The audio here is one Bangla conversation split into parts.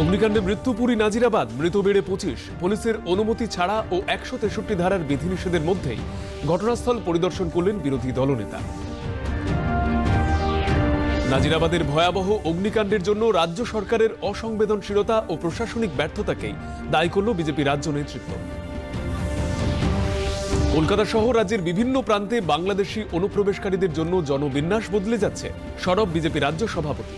অগ্নিকাণ্ডে মৃত্যুপুরী নাজিরাবাদ, মৃত বেড়ে পঁচিশ। পুলিশের অনুমতি ছাড়া ও একশো তেষট্টি ধারার বিধিনিষেধের মধ্যেই ঘটনাস্থল পরিদর্শন করলেন বিরোধী দলনেতা। নাজিরাবাদের ভয়াবহ অগ্নিকাণ্ডের জন্য রাজ্য সরকারের অসংবেদনশীলতা ও প্রশাসনিক ব্যর্থতাকেই দায়ী করল বিজেপি রাজ্য নেতৃত্ব। কলকাতা সহ রাজ্যের বিভিন্ন প্রান্তে বাংলাদেশি অনুপ্রবেশকারীদের জন্য জনবিন্যাস বদলে যাচ্ছে সরব বিজেপি রাজ্য সভাপতি।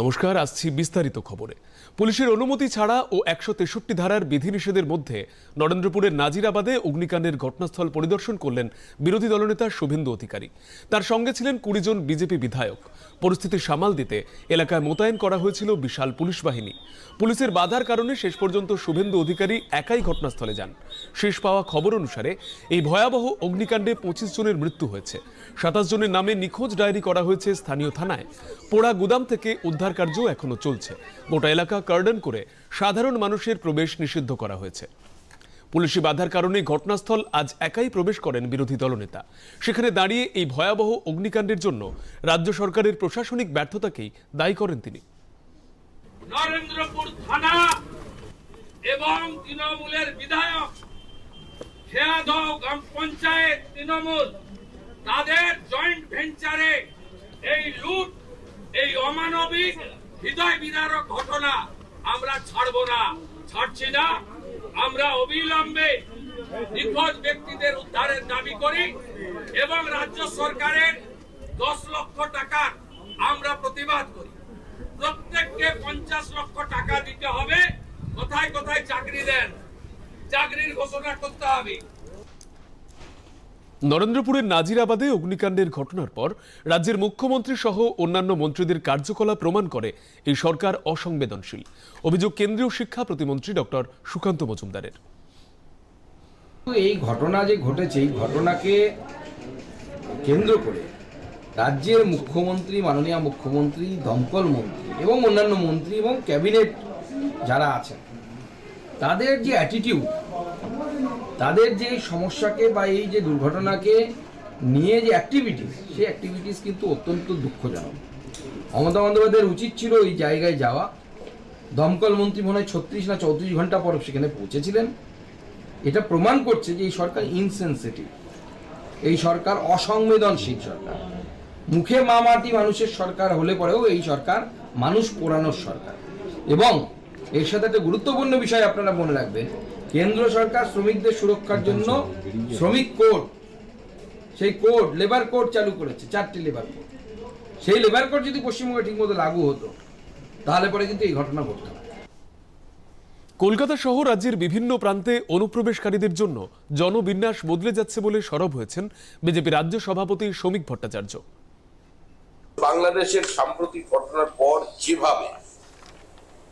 নমস্কার, আসছি বিস্তারিত খবরে। পুলিশের অনুমতি ছাড়া ও একশো তেষট্টি ধারার বিধিনিষেধের মধ্যে নরেন্দ্রপুরের নাজিরাবাদে অগ্নিকাণ্ডের ঘটনাস্থল পরিদর্শন করলেন বিরোধী দলনেতা শুভেন্দু অধিকারী। তার সঙ্গে ছিলেন কুড়ি জন বিজেপি বিধায়ক। পরিস্থিতি সামাল দিতে এলাকায় মোতায়েন করা হয়েছিল বিশাল পুলিশ বাহিনী। পুলিশের বাধার কারণে শেষ পর্যন্ত শুভেন্দু অধিকারী একাই ঘটনাস্থলে যান। শেষ পাওয়া খবর অনুসারে এই ভয়াবহ অগ্নিকাণ্ডে পঁচিশ জনের মৃত্যু হয়েছে। সাতাশ জনের নামে নিখোঁজ ডায়েরি করা হয়েছে স্থানীয় থানায়। পোড়া গুদাম থেকে উদ্ধার কার্য এখনও চলছে। গোটা এলাকা কার্ডন করে সাধারণ মানুষের প্রবেশ নিষিদ্ধ করা হয়েছে। পুলিশি বাধার কারণে ঘটনাস্থল আজ একাই প্রবেশ করেন বিরোধী দলনেতা। সেখানে দাঁড়িয়ে এই ভয়াবহ অগ্নিকাণ্ডের জন্য রাজ্য সরকারের প্রশাসনিক ব্যর্থতাকেই দায়ী করেন তিনি। নরেন্দ্রপুর থানা এবং তৃণমূলের বিধায়ক গ্রাম পঞ্চায়েত তৃণমূল তাদের জয়েন্ট ভেঞ্চারে এই লুট, এই অমানবিক হৃদয় বিদারক ঘটনা আমরা ছাড়ব না, ছাড়ছি না। আমরা অবিলম্বে নিখোঁজ ব্যক্তিদের উদ্ধারের দাবি করি এবং রাজ্য সরকারের দশ লক্ষ টাকার আমরা প্রতিবাদ করি। প্রত্যেককে পঞ্চাশ লক্ষ টাকা দিতে হবে। কোথায় কোথায় চাকরি দেন, চাকরির ঘোষণা করতে হবে। নরেন্দ্রপুরের নাজিরাবাদে অগ্নিকাণ্ডের ঘটনার পর রাজ্যের মুখ্যমন্ত্রী সহ অন্যান্য মন্ত্রীদের কার্যকলাপ প্রমাণ করে এই সরকার অসংবেদনশীল। অভিযোগ কেন্দ্রীয় শিক্ষা প্রতিমন্ত্রী ডক্টর সুকান্ত মজুমদারের। এই ঘটনা যে ঘটেছে, এই ঘটনাকে কেন্দ্র করে রাজ্যের মুখ্যমন্ত্রী, মাননীয় মুখ্যমন্ত্রী, দমকল মন্ত্রী এবং অন্যান্য মন্ত্রী এবং ক্যাবিনেট যারা আছেন, তাদের যে অ্যাটিটিউড তাদের যে সমস্যাকে বা এই যে দুর্ঘটনাকে নিয়ে যে অ্যাক্টিভিটিস সেই অ্যাক্টিভিটিস কিন্তু অত্যন্ত দুঃখজনক। মমতা বন্দ্যোপাধ্যায়ের উচিত ছিল এই জায়গায় যাওয়া। দমকল মন্ত্রী মনে হয় ছত্রিশ না চৌত্রিশ ঘণ্টা পর সেখানে পৌঁছেছিলেন। এটা প্রমাণ করছে যে এই সরকার ইনসেন্সিটিভ এই সরকার অসংবেদনশীল সরকার। মুখে মামাটি মানুষের সরকার হলে পরেও এই সরকার মানুষ পোড়ানোর সরকার। এবং এর সাথে একটা গুরুত্বপূর্ণ বিষয় আপনারা মনে রাখবেন। কেন্দ্র সরকার শ্রমিকদের সুরক্ষার জন্য শ্রমিক কোড সেই কোড লেবার কোড চালু করেছে চারটি লেবার কোড। সেই লেবার কোড যদি পশ্চিমবঙ্গে ঠিকমতো লাগু হতো তাহলে পরে কিন্তু এই ঘটনা ঘটতো না। কলকাতা সহ রাজ্যের বিভিন্ন প্রান্তে অনুপ্রবেশকারীদের জন্য জনবিন্যাস বদলে যাচ্ছে বলে সরব হয়েছেন বিজেপি রাজ্য সভাপতি শ্রমিক ভট্টাচার্য। বাংলাদেশের সাম্প্রতিক ঘটনার পর যেভাবে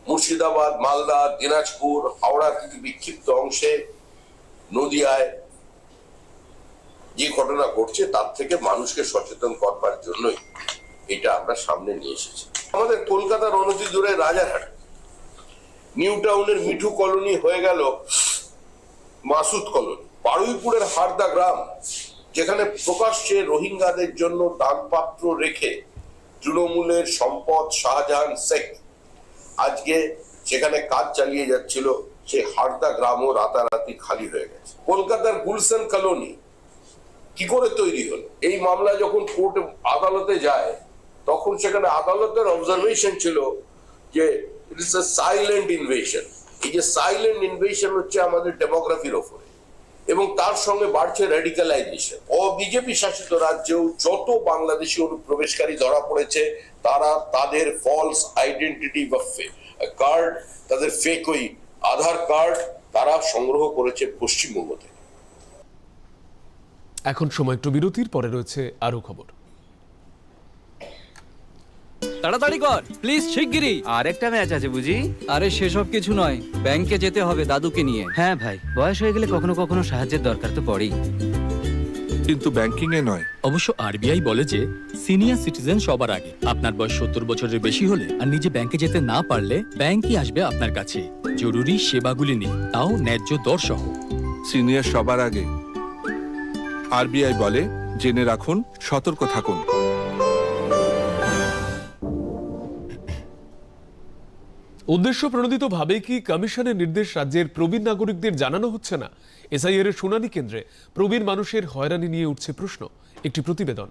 মুর্শিদাবাদ, মালদা, দিনাজপুর, হাওড়ার কিছু বিক্ষিপ্ত অংশে নদিয়ায় যে ঘটনা ঘটছে, তার থেকে মানুষকে সচেতন করবার জন্যই এটা আমরা সামনে নিয়ে এসেছি। আমাদের কলকাতার অনতি দূরে রাজারহাট, নিউ টাউনের মিঠু কলোনি হয়ে গেল মাসুদ কলোনি। বারুইপুরের হারদা গ্রাম, যেখানে প্রকাশ্যে রোহিঙ্গাদের জন্য দানপাত্র রেখে তৃণমূলের সম্পদ শাহজাহান শেখ আজকে সেখানে কাজ চালিয়ে যাচ্ছিল, সেই হারদা গ্রামও রাতারাতি খালি হয়ে গেছে। কলকাতার গুলশান কলোনি কি করে তৈরি হলো? এই মামলা যখন কোর্ট আদালতে যায়, তখন সেখানে আদালতের অবজারভেশন ছিল যে ইটস আ সাইলেন্ট ইনভেশন এই যে সাইলেন্ট ইনভেশন হচ্ছে আমাদের ডেমোগ্রাফির ওপরে। এবং তার সঙ্গে বাড়ছে রেডিক্যালাইজেশন ও বিজেপি শাসিত রাজ্যেও যত বাংলাদেশি অনুপ্রবেশকারী ধরা পড়েছে, তারা তাদের ফলস আইডেন্টিটি বা কার্ড তাদের ফেক ওই আধার কার্ড তারা সংগ্রহ করেছে পশ্চিমবঙ্গ থেকে। এখন সময় একটু বিরতির, পরে রয়েছে আরও খবর। তাড়াতাড়ি কর প্লিজ শিগগিরই। আর একটা ম্যাচ আছে বুঝি? আরে সেসব কিছু নয় ব্যাংকে যেতে হবে দাদুকে নিয়ে। হ্যাঁ ভাই বয়স হয়ে গেলে কখনো কখনো সাহায্যের দরকার তো পড়েই। কিন্তু ব্যাংকিং এ নয়। অবশ্য আরবিআই বলে যে সিনিয়র সিটিজেন সবার আগে। আপনার বয়স সত্তর বছরের বেশি হলে আর নিজে ব্যাংকে যেতে না পারলে ব্যাংকই আসবে আপনার কাছে। জরুরি সেবাগুলি নিয়ে তাও ন্যায্য দর সহ। সিনিয়র সবার আগে। আরবিআই বলে জেনে রাখুন সতর্ক থাকুন। উদ্দেশ্য প্রণোদিতভাবে কি কমিশনের নির্দেশ রাজ্যের প্রবীণ নাগরিকদের জানানো হচ্ছে না? এসআইআর এর শুনানি কেন্দ্রে প্রবীণ মানুষের হয়রানি নিয়ে উঠছে প্রশ্ন। একটি প্রতিবেদন।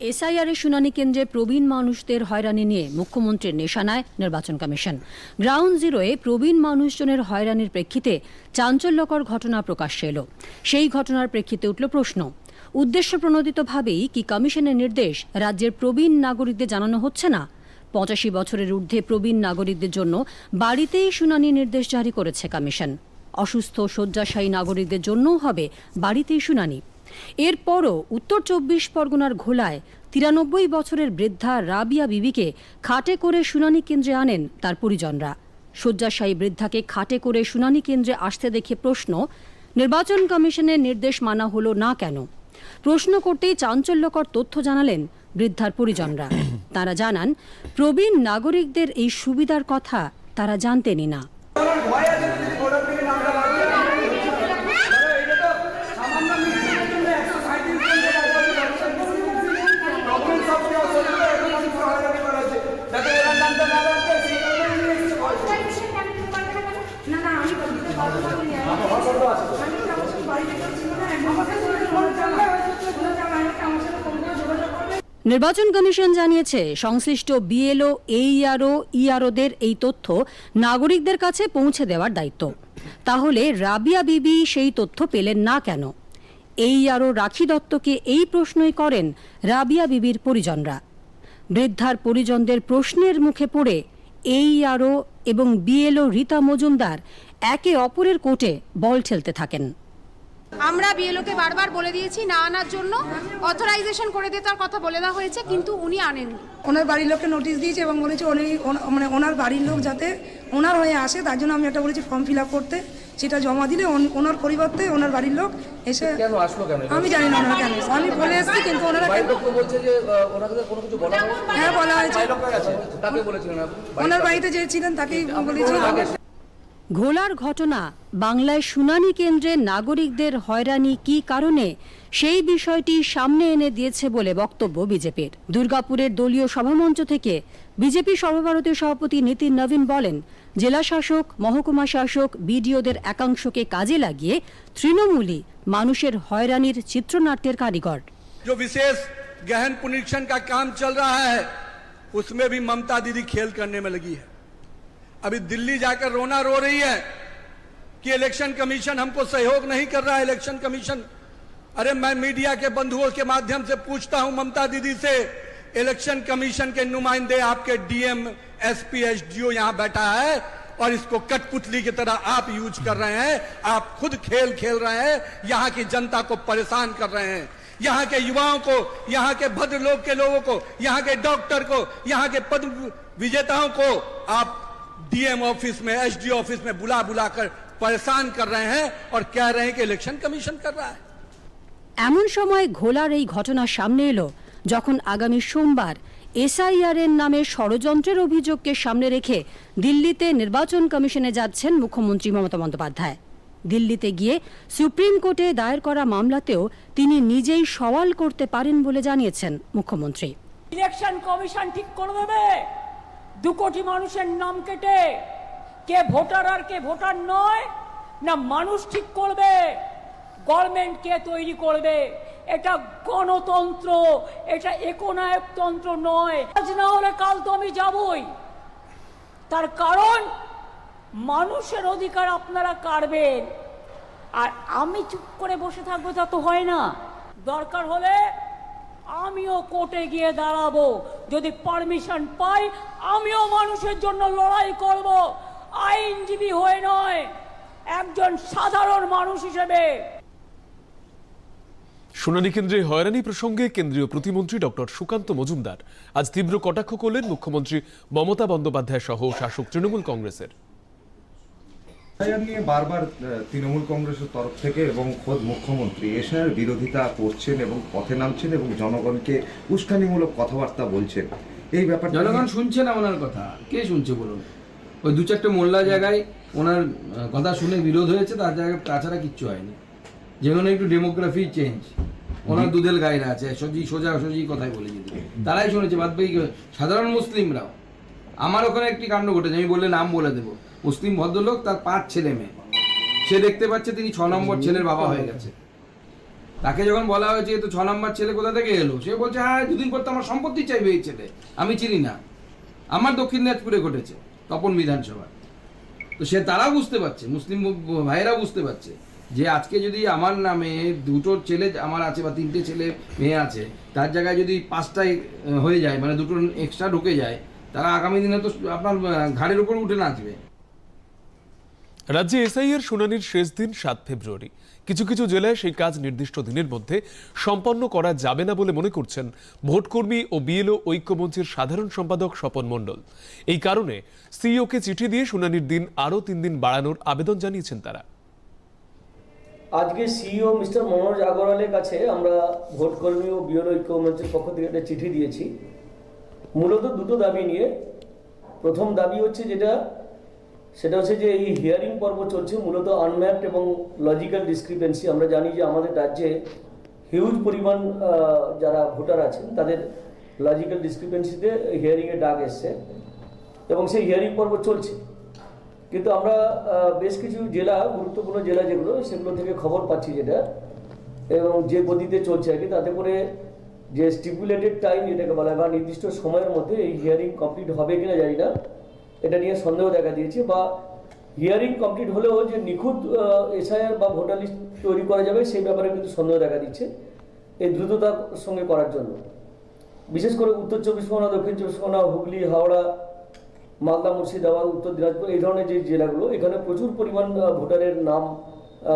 এসআইআর এর শুনানি কেন্দ্রে প্রবীণ মানুষদের হয়রানি নিয়ে মুখ্যমন্ত্রীর নিশানায় নির্বাচন কমিশন। গ্রাউন্ড জিরোয়ে প্রবীণ মানুষজনের হয়রানির প্রেক্ষিতে চাঞ্চল্যকর ঘটনা প্রকাশ্যে এলো। সেই ঘটনার প্রেক্ষিতে উঠল প্রশ্ন, উদ্দেশ্য প্রণোদিতভাবেই কি কমিশনের নির্দেশ রাজ্যের প্রবীণ নাগরিকদের জানানো হচ্ছে না? পঁচাশি বছরের ঊর্ধ্বে প্রবীণ নাগরিকদের জন্য বাড়িতেই শুনানি নির্দেশ জারি করেছে কমিশন। অসুস্থ, শয্যাশায়ী নাগরিকদের জন্যও হবে বাড়িতেই শুনানি। এরপরও উত্তর চব্বিশ পরগনার ঘোলায় তিরানব্বই বছরের বৃদ্ধা রাবিয়া বিবিকে খাটে করে শুনানি কেন্দ্রে আনেন তার পরিজনরা। শয্যাশায়ী বৃদ্ধাকে খাটে করে শুনানি কেন্দ্রে আসতে দেখে প্রশ্ন, নির্বাচন কমিশনের নির্দেশ মানা হলো না কেন? প্রশ্ন করতেই চাঞ্চল্যকর তথ্য জানালেন বৃদ্ধার পরিজনরা। তারা জানান প্রবীণ নাগরিকদের এই সুবিধার কথা তারা জানতেনই না না আমি বলতে পারব না আমি আমার সাথে বাড়িতে করছি না আমাকে ফোন চালা আমার সাথে ফোন করে যোগাযোগ করবে নির্বাচন কমিশন জানিয়েছে, সংশ্লিষ্ট বিএলও, এইআরও, ইআরওদের এই তথ্য নাগরিকদের কাছে পৌঁছে দেওয়ার দায়িত্ব। তাহলে রাবিয়া বিবি সেই তথ্য পেলেন না কেন? এই আরও রাখি দত্তকে এই প্রশ্নই করেন রাবিয়া বিবির পরিজনরা। বৃদ্ধার পরিজনদের প্রশ্নের মুখে পড়ে এই আরও এবং বিএলও রীতা মজুমদার একে অপরের কোর্টে বল ঠেলতে থাকেন। আমরা বিএলওকে বারবার বলে দিয়েছি না আনার জন্য। অথরাইজেশন করে দিয়ে তার কথা বলে দেওয়া হয়েছে কিন্তু উনি আনেননি। ওনার বাড়ির লোককে নোটিশ দিয়েছে এবং বলেছে উনি মানে ওনার বাড়ির লোক যাতে ওনার হয়ে আসে তার জন্য আমি একটা বলেছি ফর্ম ফিল আপ করতে। সেটা জমা দিলে ওনার পরিবর্তে ওনার বাড়ির লোক এসে কেন আসলো কেন? আমি জানি না ওনারা কেন আমি বলে এসেছি কিন্তু ওনারা। হ্যাঁ বলা হয়েছে? ওনার বাড়িতে যে ছিলেন তাকেই বলেছি। ঘোলার ঘটনা বাংলায় শুনানি কেন্দ্রে নাগরিকদের হয়রানি কি কারণে সেই বিষয়টি সামনে এনে দিয়েছে বলে বক্তব্য বিজেপির দুর্গাপুরের দলীয় সভামঞ্চ থেকে বিজেপি সর্বভারতীয় সভাপতি নীতিন নবীন বলেন জেলা শাসক মহকুমা শাসক বিডিওদের একাংশকে কাজে লাগিয়ে তৃণমূলই মানুষের হয়রানির চিত্রনাট্যের কারিগর जो विशेष गहन पुनरीक्षण का काम चल रहा है उसमें भी ममता दीदी खेल करने में लगी है अभी दिल्ली जाकर रोना रो रही है कि इलेक्शन कमीशन हमको सहयोग नहीं कर रहा है, इलेक्शन कमीशन। अरे मैं मीडिया के बंधुओं के माध्यम से पूछता हूँ ममता दीदी से, इलेक्शन कमीशन के नुमाइंदे आपके डीएम, एसपी, एसडीओ यहाँ बैठा है और इसको कठपुतली की तरह आप यूज़ कर रहे हैं, आप खुद खेल खेल रहे हैं, यहाँ की जनता को परेशान कर रहे हैं। यहाँ के युवाओं को, यहाँ के भद्र लोग के लोगों को, यहाँ के डॉक्टर को, यहाँ के पद विजेताओं को आप डीएम ऑफिस में एसडी ऑफिस में बुला बुला कर परेशान कर रहे हैं और कह रहे हैं कि इलेक्शन कमीशन कर रहा है এমন সময় ঘোলার এই ঘটনা সামনে এলো যখন আগামী সোমবার এসআইআর এর নামে ষড়যন্ত্রের অভিযোগকে সামনে রেখে দিল্লিতে নির্বাচন কমিশনে যাচ্ছেন মুখ্যমন্ত্রী মমতা বন্দ্যোপাধ্যায় দিল্লিতে গিয়ে সুপ্রিম কোর্টে দায়ের করা মামলাতেও তিনি নিজেই সওয়াল করতে পারেন বলে জানিয়েছেন মুখ্যমন্ত্রী ইলেকশন কমিশন ঠিক করে দেবে দু কোটি মানুষের নাম কেটে, কে ভোটার আর কে ভোটার নয়, না মানুষ ঠিক করবে গভর্নমেন্ট কে তৈরি করবে। এটা গণতন্ত্র, এটা একনায়কতন্ত্র নয়। আজ না হলে কাল তো আমি যাবই। তার কারণ, মানুষের অধিকার আপনারা কাড়বেন আর আমি চুপ করে বসে থাকব তা তো হয় না। দরকার হলে আমিও কোর্টে গিয়ে দাঁড়াবো। যদি পারমিশন পাই, আমিও মানুষের জন্য লড়াই করব। আইনজীবী হয়ে নয়, একজন সাধারণ মানুষ হিসেবে। শুনানি কেন্দ্রে হয়রানি প্রসঙ্গে কেন্দ্রীয় প্রতিমন্ত্রী ডক্টর সুকান্ত মজুমদার। আজ তীব্র কটাক্ষ করলেন মুখ্যমন্ত্রী মমতা বন্দ্যোপাধ্যায় সহ শাসক তৃণমূল কংগ্রেসের। এসআইআর নিয়ে বারবার তৃণমূল কংগ্রেসের তরফ থেকে এবং খোদ মুখ্যমন্ত্রী এসআইআর বিরোধিতা করছেন এবং পথে নামছেন এবং জনগণকে উস্কানিমূলক কথাবার্তা বলছেন। এই ব্যাপারটা জনগণ শুনছে না ওনার কথা? কে শুনছে বলুন? ওই দু চারটে মোল্লা জায়গায় ওনার কথা শুনে বিরোধ হয়েছে, তার জায়গায় তাছাড়া কিচ্ছু হয়নি। যেখানে একটু ডেমোগ্রাফি চেঞ্জ ওনার দুধেল গায়েরা আছে, সোজি, সোজা, সোজি কথাই বলে যদি তারাই শুনেছে, বাদ সাধারণ মুসলিমরাও। আমার ওখানে একটি কাণ্ড ঘটেছে, আমি বললে নাম বলে দেবো। মুসলিম ভদ্রলোক তার পাঁচ ছেলে মেয়ে। সে দেখতে পাচ্ছে তিনি ছ নম্বর ছেলের বাবা হয়ে গেছে। তাকে যখন বলা হয়েছে তো ছ নম্বর ছেলে কোথা থেকে এলো? সে বলছে হ্যাঁ দুদিন পর তো আমার সম্পত্তি চাইবে এই ছেলে। আমি চিনি না। আমার দক্ষিণ দিনাজপুরে ঘটেছে তপন বিধানসভা তো সে তারা বুঝতে পারছে মুসলিম ভাইয়েরা বুঝতে পারছে যে আজকে যদি আমার নামে দুটো ছেলে আমার আছে বা তিনটে ছেলে মেয়ে আছে তার জায়গায় যদি পাঁচটায় আহ, হয়ে যায় মানে দুটো এক্সট্রা ঢুকে যায় তারা আগামী দিনে তো আপনার ঘাড়ের উপর উঠে নাচবে। রাজ্যে এসআইয়ের শুনানির শেষ দিন সাত ফেব্রুয়ারি। কিছু কিছু জেলায় সেই কাজ নির্দিষ্ট দিনের মধ্যে সম্পন্ন করা যাবে না বলে মনে করছেন ভোটকর্মী ও বিএলও ঐক্যমঞ্চের সাধারণ সম্পাদক স্বপন মণ্ডল। এই কারণে সিইওকে চিঠি দিয়ে শুনানির দিন আরও তিন দিন বাড়ানোর আবেদন জানিয়েছেন তারা। আজকে সিইও মিস্টার মনোজ আগরওয়ালের কাছে আমরা ভোটকর্মী ও বিওর ঐক্য মঞ্চের পক্ষ থেকে একটা চিঠি দিয়েছি। মূলত দুটো দাবি নিয়ে। প্রথম দাবি হচ্ছে যেটা সেটা হচ্ছে যে এই হিয়ারিং পর্ব চলছে, মূলত আনম্যাপড এবং লজিক্যাল ডিসক্রিপেন্সি আমরা জানি যে আমাদের রাজ্যে হিউজ পরিমাণ যারা ভোটার আছেন, তাদের লজিক্যাল ডিসক্রিপেন্সিতে হিয়ারিংয়ে ডাক এসছে এবং সেই হিয়ারিং পর্ব চলছে। কিন্তু আমরা বেশ কিছু জেলা, গুরুত্বপূর্ণ জেলা যেগুলো, সেগুলো থেকে খবর পাচ্ছি যেটা, এবং যে গতিতে চলছে আর কি, তাতে করে যে স্টিপুলেটেড টাইম যেটাকে বলা হয়, বা নির্দিষ্ট সময়ের মধ্যে এই হিয়ারিং কমপ্লিট হবে কিনা জানি না। এটা নিয়ে সন্দেহ দেখা দিয়েছে বা হিয়ারিং কমপ্লিট হলেও যে নিখুঁত এসআইআর বা ভোটার লিস্ট তৈরি করা যাবে সেই ব্যাপারে কিন্তু সন্দেহ দেখা দিচ্ছে এই দ্রুততার সঙ্গে করার জন্য। বিশেষ করে উত্তর চব্বিশ পরগনা, দক্ষিণ চব্বিশ পরগনা, হুগলি, হাওড়া, মালদা, মুর্শিদাবাদ, উত্তর দিনাজপুর এই ধরনের যে জেলাগুলো, এখানে প্রচুর পরিমাণ ভোটারের নাম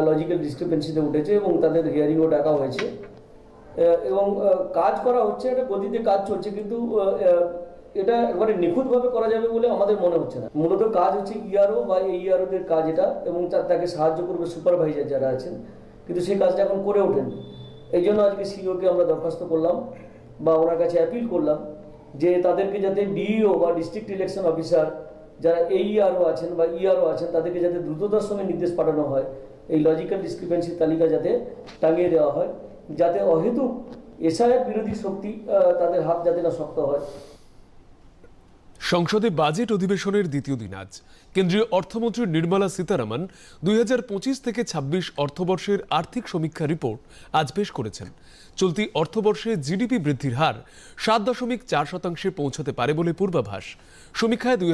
লজিক্যাল ডিসক্রিপেন্সিতে উঠেছে এবং তাদের হিয়ারিংও ডাকা হয়েছে। এবং কাজ করা হচ্ছে, একটা গতিতে কাজ চলছে কিন্তু এটা একবারে নিখুঁতভাবে করা যাবে বলে আমাদের মনে হচ্ছে না। মূলত কাজ হচ্ছে ইআরও বা এইআরওদের কাজ এটা, এবং তা- তাকে সাহায্য করবে সুপারভাইজার যারা আছেন। কিন্তু সেই কাজটা এখন করে ওঠেন। এই জন্য আজকে সিইওকে আমরা দরখাস্ত করলাম, বা ওনার কাছে অ্যাপিল করলাম, যে তাদেরকে যাতে ডিইও বা ডিস্ট্রিক্ট ইলেকশন অফিসার যারা এইআরও আছেন বা ইআরও আছেন, তাদেরকে যাতে দ্রুততার সঙ্গে নির্দেশ পাঠানো হয়, এই লজিক্যাল ডিসক্রিপেন্সির তালিকা যাতে টাঙিয়ে দেওয়া হয়, যাতে অহেতুক এসআইয়ের বিরোধী শক্তি তাদের হাত যাতে না শক্ত হয়। সংসদে বাজেট অধিবেশনের দ্বিতীয় দিন আজ। কেন্দ্রীয় অর্থমন্ত্রী নির্মলা সীতারামন দুই থেকে ২৬ অর্থবর্ষের আর্থিক সমীক্ষা রিপোর্ট আজ পেশ করেছেন। চলতি অর্থবর্ষে জিডিপি বৃদ্ধির হার সাত দশমিক চার শতাংশে পৌঁছতে পারে বলে পূর্বাভাস। সমীক্ষায় দুই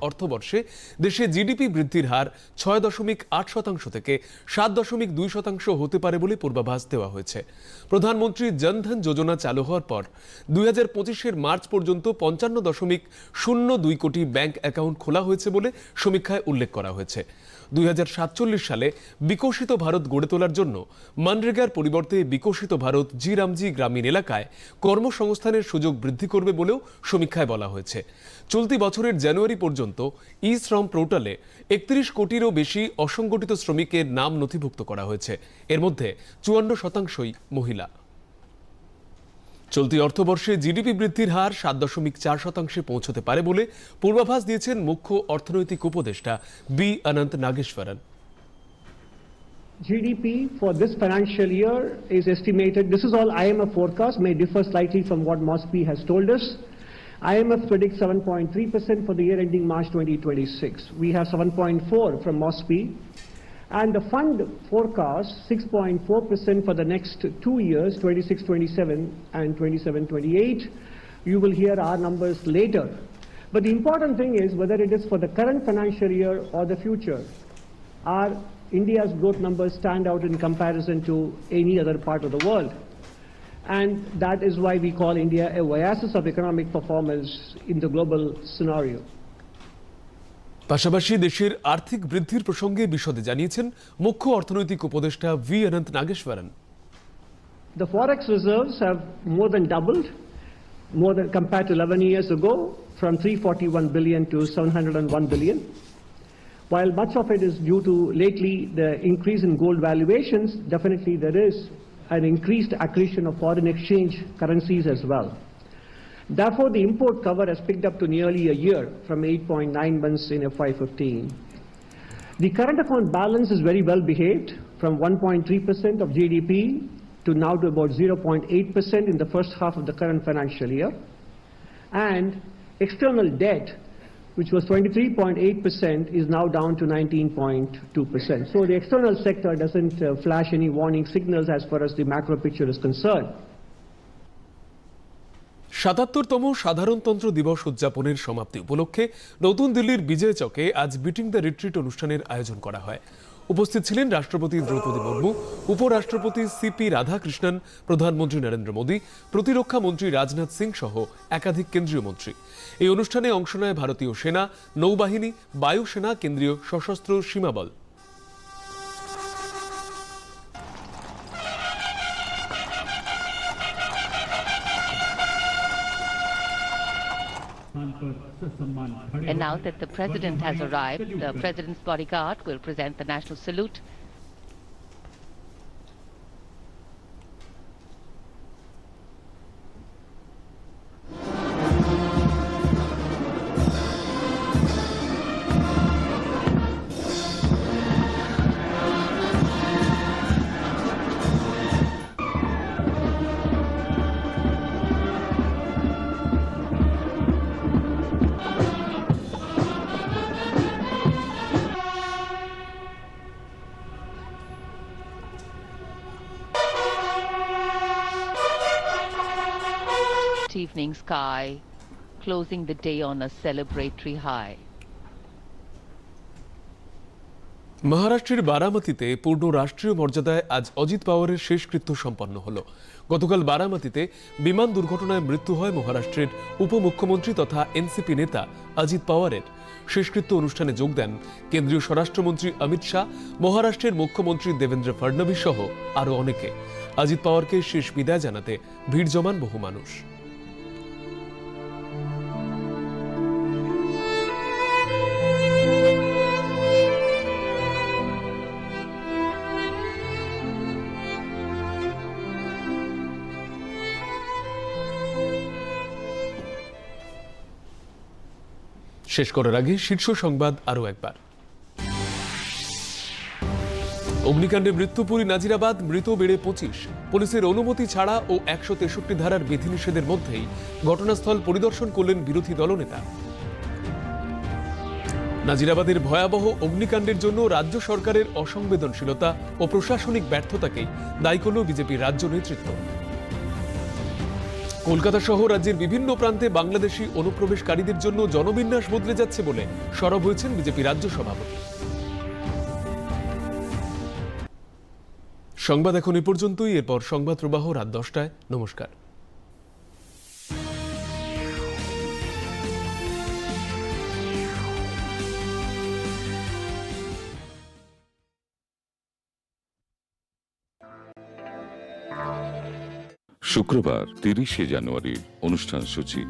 অর্থবর্ষে দেশে জিডিপি বৃদ্ধির হার ছয় দশমিক আট শতাংশ থেকে সাত দশমিক দুই শতাংশ হতে পারে বলে পূর্বাভাস দেওয়া হয়েছে। প্রধানমন্ত্রী জনধন যোজনা চালু হওয়ার পর দুই হাজার মার্চ পর্যন্ত পঞ্চান্ন দশমিক শূন্য দুই কোটি ব্যাংক অ্যাকাউন্ট খোলা হয়েছে বলে সমীক্ষায় উল্লেখ করা হয়েছে। দুই হাজার সাতচল্লিশ সালে বিকশিত ভারত গড়ে তোলার জন্য মানরেগার পরিবর্তে বিকশিত ভারত জি রামজি গ্রামীণ এলাকায় কর্মসংস্থানের সুযোগ বৃদ্ধি করবে বলেও সমীক্ষায় বলা হয়েছে। চলতি বছরের জানুয়ারি পর্যন্ত ই শ্রম পোর্টালে একত্রিশ কোটিরও বেশি অসংগঠিত শ্রমিকের নাম নথিভুক্ত করা হয়েছে। এর মধ্যে চুয়ান্ন শতাংশই মহিলা। চলতি অর্থবর্ষে জিডিপি বৃদ্ধির হার সাত দশমিক চার শতাংশে পৌঁছতে পারে বলে পূর্বাভাস দিয়েছেন মুখ্য অর্থনৈতিক উপদেষ্টা V Anantha Nageswaran GDP for this financial year is estimated, this is all IMF forecast, may differ slightly from what MOSPI has told us. IMF predicts 7.3% for the year ending March 2026. We have 7.4 from MOSPI. And the fund forecasts 6.4% for the next two years, 26-27 and 27-28. You will hear our numbers later. But the important thing is whether it is for the current financial year or the future, our India's growth numbers stand out in comparison to any other part of the world. And that is why we call India a oasis of economic performance in the global scenario. পাশাপাশি দেশের আর্থিক বৃদ্ধির প্রসঙ্গে বিশদে জানিয়েছেন মুখ্য অর্থনৈতিক উপদেষ্টা V Anantha Nageswaran The forex reserves have more than doubled, more than compared to 11 years ago, from 341 billion to 701 billion. While much of it is due to lately the increase in gold valuations, definitely there is an increased accretion of foreign exchange currencies as well. Therefore, the import cover has picked up to nearly a year from 8.9 months in FY15. The current account balance is very well behaved from 1.3% of GDP to now to about 0.8% in the first half of the current financial year. And external debt which was 23.8%, is now down to 19.2%. So the external sector doesn't uh, flash any warning signals as far as the macro picture is concerned. সাতাত্তরতম সাধারণতন্ত্র দিবস উদযাপনের সমাপ্তি উপলক্ষে নতুন দিল্লির বিজয় চকে আজ বিটিং দ্য রিট্রিট অনুষ্ঠানের আয়োজন করা হয়। উপস্থিত ছিলেন রাষ্ট্রপতি দ্রৌপদী মুর্মু, উপরাষ্ট্রপতি সিপি রাধাকৃষ্ণন, প্রধানমন্ত্রী নরেন্দ্র মোদী, প্রতিরক্ষা মন্ত্রী রাজনাথ সিং সহ একাধিক কেন্দ্রীয় মন্ত্রী। এই অনুষ্ঠানে অংশ নেয় ভারতীয় সেনা, নৌবাহিনী বায়ুসেনা কেন্দ্রীয় সশস্ত্র সীমাবল। And now that the president has arrived, the president's bodyguard will present the national salute. Evening sky, closing the day on a celebratory high. মহারাষ্ট্রের বারামতিতে পূর্ণ রাষ্ট্রীয় মর্যাদায় আজ অজিত পাওয়ারের শেষকৃত্য সম্পন্ন হলো। গতকাল বারামতিতে বিমান দুর্ঘটনায় মৃত্যু হয় মহারাষ্ট্রের উপমুখ্যমন্ত্রী তথা এনসিপি নেতা অজিত পাওয়ারের। শেষকৃত্য অনুষ্ঠানে যোগ দেন কেন্দ্রীয় স্বরাষ্ট্রমন্ত্রী অমিত শাহ মহারাষ্ট্রের মুখ্যমন্ত্রী দেবেন্দ্র ফডনবিস সহ আরও অনেকে। অজিত পাওয়ারকে শেষ বিদায় জানাতে ভিড় জমান বহু মানুষ। শেষ করার আগে শীর্ষ সংবাদ আরও একবার। অগ্নিকাণ্ডে মৃত্যুপুরী নাজিরাবাদ, মৃত বেড়ে পঁচিশ। পুলিশের অনুমতি ছাড়া ও একশো তেষট্টি ধারার বিধিনিষেধের মধ্যেই ঘটনাস্থল পরিদর্শন করলেন বিরোধী দলনেতা। নাজিরাবাদের ভয়াবহ অগ্নিকাণ্ডের জন্য রাজ্য সরকারের অসংবেদনশীলতা ও প্রশাসনিক ব্যর্থতাকেই দায়ী করল বিজেপির রাজ্য নেতৃত্ব। কলকাতা সহ রাজ্যের বিভিন্ন প্রান্তে বাংলাদেশি অনুপ্রবেশকারীদের জন্য জনবিন্যাস বদলে যাচ্ছে বলে সরব হয়েছেন বিজেপি রাজ্য সভাপতি। সংবাদ এখন এ পর্যন্তই। এরপর সংবাদ প্রবাহ রাত দশটায়। নমস্কার। শুক্রবার তিরিশে জানুয়ারি অনুষ্ঠান সূচি।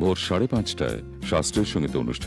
ভোর সাড়ে পাঁচটায় শাস্ত্রীয় সংগীত অনুষ্ঠান